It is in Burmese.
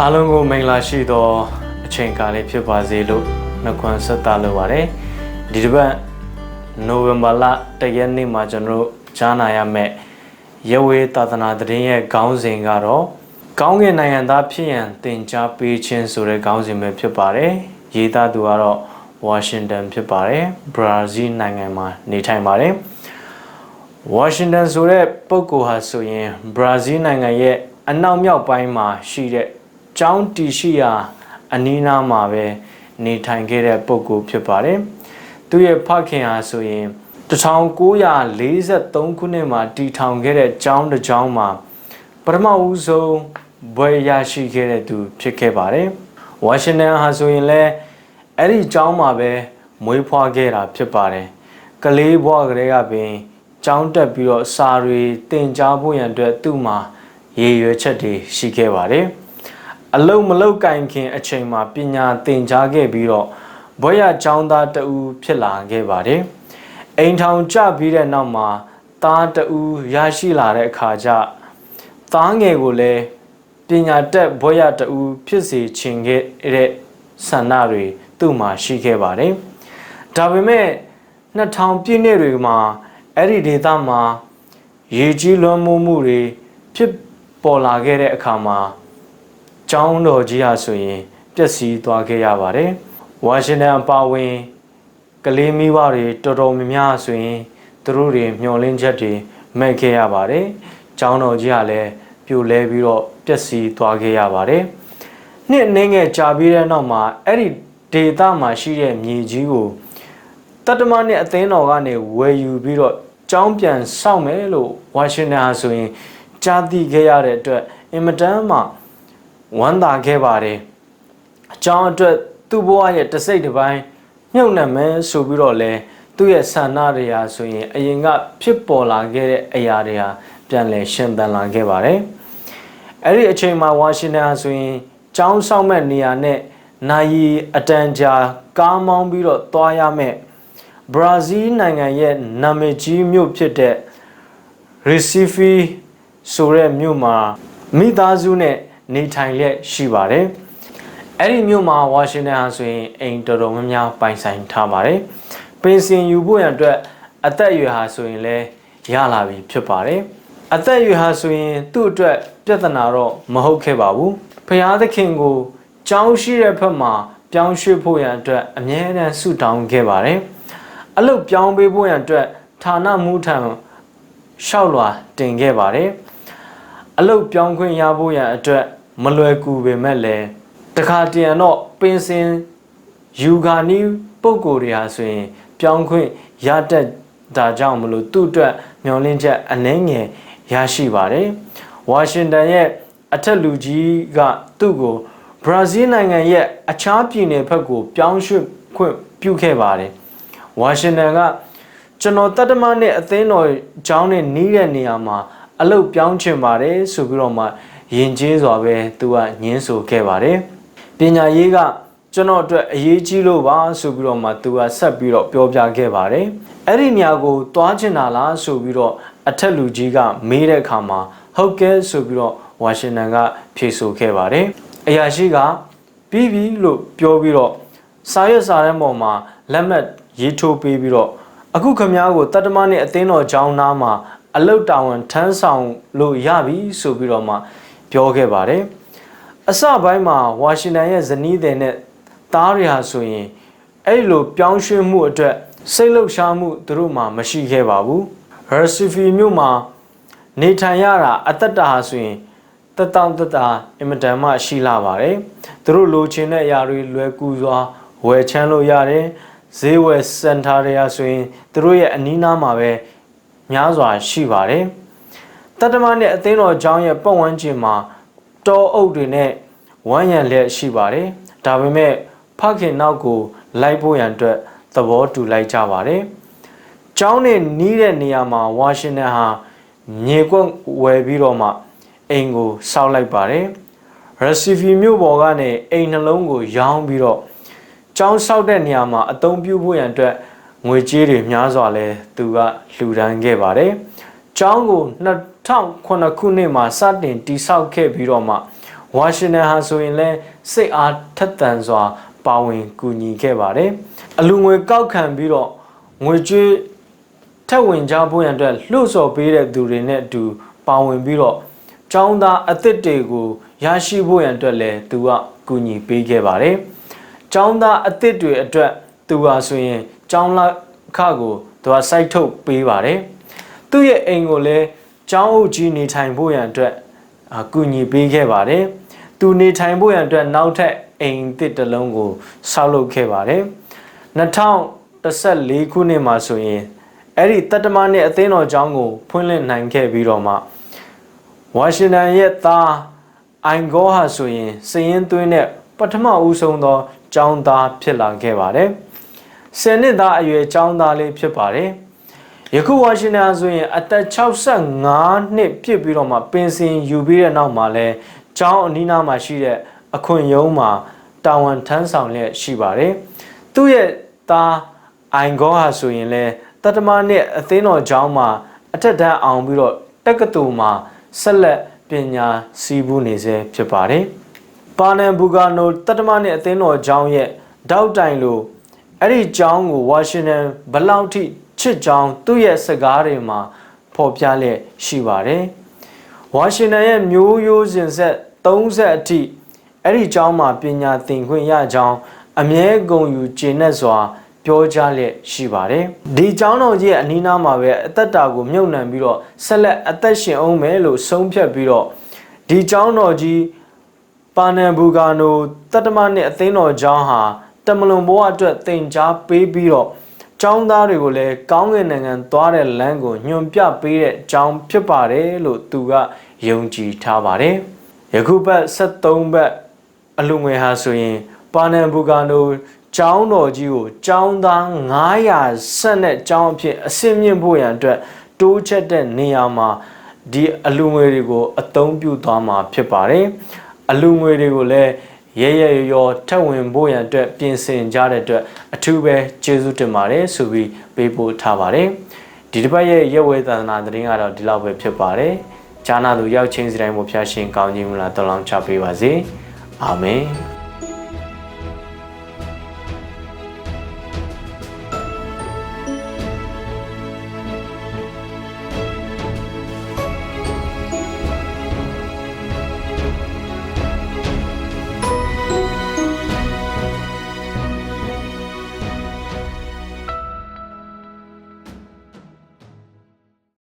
အားလုံးကိုမင်္ဂလာရှိသောအချိန်ကာလလေးဖြစ်ပါစေလို့နှုတ်ခွန်းဆက်သလိုပါတယ်ဒီတစ်ပတ်နိုဝင်ဘာလတရက်နေ့မှာကျွန်တော်တို့ကြားနာရမယ့်ရဝေသာသနာသတင်းရဲ့ခေါင်းစဉ်ကတော့ကောင်းကင်နိုင်ငံသားဖြစ်ရန်သင်ကြားပေးခြင်းဆိုတဲ့ခေါင်းစဉ်ပဲဖြစ်ပါတယ်ရေးသားသူကတော့ဝါရှင်တန်ဖြစ်ပါတယ်ဘရာဇီးနိုင်ငံမှာနေထိုင်ပါတယ်ဝါရှင်တန်ဆိုတဲ့ပုဂ္ဂိုလ်ဟာဆိုရင်ဘရာဇီးနိုင်ငံရဲ့အနောက်မြောက်ပိုင်းမှာရှိတဲ့ ကျောင်းတီရှိယာအနီးနားမှာပဲနေထိုင်ခဲ့တဲ့ပုဂ္ဂိုလ်ဖြစ်ပါတယ်။သူရဲ့ဖခင်ဟာဆိုရင်1943ခုနှစ်မှာတည်ထောင်ခဲ့တဲ့ကျောင်းတစ်ကျောင်းမှာပထမဦးဆုံးဘွဲရရှိခဲ့တဲ့သူဖြစ်ခဲ့ပါတယ်။ဝါရှင်တန်ဟာဆိုရင်လည်းအဲ့ဒီကျောင်းမှာပဲမွေးဖွားခဲ့တာဖြစ်ပါတယ်။ကလေးဘွားကလေးကပင်ကျောင်းတက်ပြီးတော့စာတွေတင်ကြားဖို့ရန်အတွက်သူ့မှာရည်ရွယ်ချက်တွေရှိခဲ့ပါတယ်။ အလုံးမလုံးကင်ခင်အချိန်မှာပညာသင်ကြားခဲ့ပြီးတော့ဘွဲ့ရကျောင်းသားတဦးဖြစ်လာခဲ့ပါတယ်။အိမ်ထောင်ကြပြီးတဲ့နောက်မှာသားတဦးရရှိလာတဲ့အခါကျသားငယ်ကိုလည်းပညာတက်ဘွဲ့ရတဦးဖြစ်စေချင်ခဲ့တဲ့ဆန္ဒတွေသူ့မှာရှိခဲ့ပါတယ်။ဒါပေမဲ့2000ပြည့်နှစ်တွေမှာအဲ့ဒီဒေသမှာရေကြီးလွှမ်းမိုးမှုတွေဖြစ်ပေါ်လာခဲ့တဲ့အခါမှာ ကျောင်းတော်ကြီးဟာဆိုရင်ပျက်စီးသွားခဲ့ရပါတယ်။ဝါရှင်တန်အပါအဝင် ကလေးမိဘတွေတော်တော်များများဆိုရင်သူတို့တွေမျောလင်းချက်တွေမဲ့ခဲ့ရပါတယ်။ကျောင်းတော်ကြီးကလည်းပြိုလဲပြီးတော့ပျက်စီးသွားခဲ့ရပါတယ်။နှစ်အနည်းငယ်ကြာပြီးတဲ့နောက်မှာအဲ့ဒီဒေသမှာရှိတဲ့မြေကြီးကိုတတ္တမနဲ့အသင်းတော်ကနေဝယ်ယူပြီးတော့ကျောင်းပြန်ဆောက်မယ်လို့ဝါရှင်တန်ဟာဆိုရင်ကြားသိခဲ့ရတဲ့အတွက်အင်မတန်မှ ဝမ်းသာခဲ့ပါတယ်အကြောင်းအတွက်သူ့ဘဝရဲ့တစ်စိတ်တစ်ပိုင်းမြုပ်နှံမယ်ဆိုပြီးတော့လဲသူ့ရဲ့ဆန္ဒတွေဟာဆိုရင်အရင်ကဖြစ်ပေါ်လာခဲ့တဲ့အရာတွေဟာပြန်လည်ရှင်သန်လာခဲ့ပါတယ်အဲ့ဒီအချိန်မှာဝါရှင်တန်ဟာဆိုရင်ကျောင်းဆောက်မဲ့နေရာနဲ့နိုင်အတန်ကြာကားမောင်းပြီးတော့သွားရမယ်ဘရာဇီးနိုင်ငံရဲ့နာမည်ကြီးမြို့ဖြစ်တဲ့ Recife ဆိုတဲ့မြို့မှာမိသားစုနဲ့ နေထိုင်လက်ရှိပါတယ်။အဲ့ဒီမြို့မှာဝါရှင်တန်ဟာဆိုရင်အိမ်တော်တော်များများပိုင်ဆိုင်ထားပါတယ်။ပင်စင်ယူဖို့ရန်အတွက်အသက်အရွယ်ဟာဆိုရင်လည်းရလာပြီဖြစ်ပါတယ်။အသက်အရွယ်ဟာဆိုရင်သူ့အတွက်ပြဿနာတော့မဟုတ်ခဲ့ပါဘူး။ဖျားသခင်ကိုကြောင်းရှိတဲ့ဘက်မှာပြောင်းရွှေ့ဖို့ရန်အတွက်အမြဲတမ်းဆုတောင်းခဲ့ပါတယ်။အလုတ်ပြောင်းပေးဖို့ရန်အတွက်ဌာနမှုထံလျှောက်လွှာတင်ခဲ့ပါတယ် အလုတ်ပြောင်းခွင့်ရဖို့ရန်အတွက်မလွယ်ကူပေမဲ့လည်းတခါတရံတော့ပင်စင်ယူဂာနီပုံကိုယ်တွေဟာဆိုရင်ပြောင်းခွင့်ရတတ်ဒါကြောင့်မလို့သူ့အတွက်မျှော်လင့်ချက်အနှဲငယ်ရရှိပါတယ်ဝါရှင်တန်ရဲ့အထက်လူကြီးကသူ့ကိုဘရာဇီးနိုင်ငံရဲ့အခြားပြည်နယ်ဘက်ကိုပြောင်းရွှေ့ခွင့်ပြုခဲ့ပါတယ်ဝါရှင်တန်ကကျွန်တော်တတ္တမနဲ့အသင်းတော်ကျောင်းနဲ့နီးတဲ့နေရာမှာ အလုတ်ပြောင်းချင်ပါတယ်ဆိုပြီးတော့မှယဉ်ကျေးစွာပဲသူကညင်းဆိုခဲ့ပါတယ်ပညာရေးကကျွန်တော်အတွက်အရေးကြီးလို့ပါဆိုပြီးတော့မှသူကဆက်ပြီးတော့ပြောပြခဲ့ပါတယ်အဲ့ဒီနေရာကိုသွားချင်တာလားဆိုပြီးတော့အထက်လူကြီးကမေးတဲ့အခါမှာဟုတ်ကဲ့ဆိုပြီးတော့ဝါရှင်တန်ကဖြေဆိုခဲ့ပါတယ်အရာရှိကပြီးပြီလို့ပြောပြီးတော့စာရွက်စာတမ်းပေါ်မှာလက်မှတ်ရေးထိုးပေးပြီးတော့အခုခမားကိုတတ္တမနဲ့အသင်းတော်ကျောင်းသားမှာ အလုတ်တာဝန်ထမ်းဆောင်လို့ရပြီဆိုပြီးတော့မှပြောခဲ့ပါတယ်အစပိုင်းမှာဝါရှင်တန်ရဲ့ဇနီးတဲ့နဲ့သားတွေဟာဆိုရင်အဲ့ဒီလိုပြောင်းရွှေ့မှုအတွက်စိတ်လှုပ်ရှားမှုသူတို့မှမရှိခဲ့ပါဘူးရစီဖီမြို့မှာနေထိုင်ရတာအသက်တာဟာဆိုရင်တတောင်တတာအင်မတန်မှရှိလာပါတယ်သူတို့လိုချင်တဲ့အရာတွေလွယ်ကူစွာဝယ်ချမ်းလို့ရတယ်ဈေးဝယ်စင်တာတွေဟာဆိုရင်သူတို့ရဲ့အနီးနားမှာပဲ များစွာရှိပါတယ်တတမနဲ့အသင်းတော်ကျောင်းရဲ့ပတ်ဝန်းကျင်မှာတောအုပ်တွေနဲ့ဝမ်းရံလျက်ရှိပါတယ်ဒါပေမဲ့ဖခင်နောက်ကိုလိုက်ဖို့ရန်အတွက်သဘောတူလိုက်ကြပါတယ်ကျောင်းနဲ့နီးတဲ့နေရာမှာဝါရှင်တန်ဟာမြေကွက်ဝယ်ပြီးတော့မှအိမ်ကိုစောက်လိုက်ပါတယ်ရစီဖီမြို့ပေါ်ကနေအိမ်နှလုံးကိုရောင်းပြီးတော့ကျောင်းဆောက်တဲ့နေရာမှာအသုံးပြုဖို့ရန်အတွက် ငွေကြေးတွေများစွာလဲသူကလှူဒန်းခဲ့ပါတယ်။ကျောင်းကို2009ခုနှစ်မှာစတင်တည်ဆောက်ခဲ့ပြီးတော့မှဝဝါရှင်တန်ဟာဆိုရင်လည်းစိတ်အားထက်သန်စွာ ပါဝင်ကူညီခဲ့ပါတယ်အလူငွေကောက်ခံပြီးတော့ငွေကျွေးထက်ဝင်ကြဖို့ရန်အတွက်လှုပ်ဆော်ပေးတဲ့သူတွေနဲ့အတူပါဝင်ပြီးတော့ចောင်းသားအသစ်တွေကိုရရှိဖို့ရန်အတွက်လည်းသူကကူညီပေးခဲ့ပါတယ်ចောင်းသားအသစ်တွေအတွက်သူဟာဆိုရင် ចောင်းလာခကိုသူကစိုက်ထုတ်ပေးပါတယ်သူ့ရဲ့အိမ်ကိုလည်းចောင်းအုပ်ကြီးနေထိုင်ဖို့ရန်အတွက်အကူညီပေးခဲ့ပါတယ်သူနေထိုင်ဖို့ရန်အတွက်နောက်ထပ်အိမ်အသစ်တစ်လုံးကိုဆောက်လုပ်ခဲ့ပါတယ်2014ခုနှစ်မှာဆိုရင်အဲ့ဒီတတ္တမနဲ့အသင်းတော်ကျောင်းကိုဖွင့်လှစ်နိုင်ခဲ့ပြီးတော့မှဝါရှင်တန်ရဲ့သားအိုင်ဂေါဟာဆိုရင်စည်ရင်သွင်းတဲ့ပထမဦးဆုံးသောကျောင်းသားဖြစ်လာခဲ့ပါတယ်။ ဆယ်နှစ်သားအရွယ်ကျောင်းသားလေးဖြစ်ပါတယ်။ယခုဝါရှင်တန်ဆိုရင်အသက်65နှစ်ပြည့်ပြီးတော့မှပင်စင်ယူပြီးတဲ့နောက်မှာလဲကျောင်းအနီးနားမှာရှိတဲ့အခွင့်အရေးမှာတာဝန်ထမ်းဆောင်လျက်ရှိပါတယ်။သူ့ရဲ့သားအိုင်ဂေါဟာဆိုရင်လဲတတမနဲ့အသင်းတော်ကျောင်းမှာအထက်တန်းအောင်ပြီးတော့တက္ကသိုလ်မှာဆက်လက်ပညာစီးပူးနေစေဖြစ်ပါတယ်။ပါနန်ဘူဂါနိုတတမနဲ့အသင်းတော်ကျောင်းရဲ့တောက်တိုင်လို့ အဲ့ဒီကြောင်းကိုဝါရှင်တန်ဘလောက်ထိချစ်ကြောင်းသူ့ရဲ့စကားတွေမှာဖော်ပြလျက်ရှိပါတယ်။ဝါရှင်တန်ရဲ့မျိုးရိုးစဉ်ဆက်30အထိအဲ့ဒီကြောင်းမှာပညာသင်ခွင့်ရကြောင်းအမြဲဂုဏ်ယူကျင့်တဲ့စွာပြောကြားလျက်ရှိပါတယ်။ဒီကျောင်းတော်ကြီးရဲ့အနီးနားမှာပဲအသက်တာကိုမြုပ်နှံပြီးတော့ဆက်လက်အသက်ရှင်အောင်မယ်လို့ဆုံးဖြတ်ပြီးတော့ဒီကျောင်းတော်ကြီးပါနန်ဘူဂါနိုတတ္တမနှစ်အသင်းတော်ကျောင်းဟာ တမလွန်ဘဝအတွက်တင် जा ပေးပြီးတော့ကျောင်းသားတွေကိုလည်းကောင်းကင်နိုင်ငံသွားတဲ့လမ်းကိုညွှန်ပြပေးတဲ့ကျောင်းဖြစ်ပါတယ်လို့သူကယုံကြည်ထားပါတယ်ယခုပတ်73ဘက်အလူငွေဟာဆိုရင် ပါနန်ဘူဂါနိုကျောင်းတော်ကြီးကိုကျောင်းသား900ဆက်နဲ့ကျောင်းအဖြစ်အစင်မြင့်ဖို့ရန်အတွက်တိုးချက်တဲ့နေရာမှာဒီအလူငွေတွေကိုအသုံးပြုသွားမှာဖြစ်ပါတယ်အလူငွေတွေကိုလည်း ရဲရဲရောထက်ဝင်ဖို့ရန်အတွက်ပြင်ဆင်ကြတဲ့အတွက်အထူးပဲကျေးဇူးတင်ပါတယ်ဆိုပြီးပေးပို့ထားပါတယ်ဒီတစ်ပတ်ရဲ့ရက်ဝဲသာသနာသတင်းကတော့ဒီလောက်ပဲဖြစ်ပါတယ်ဂျာနာသူရောက်ချင်းစီတိုင်းမှာဖျားရှင်ကောင်းခြင်းမလားတော်လောင်းချပေးပါစေအာမင်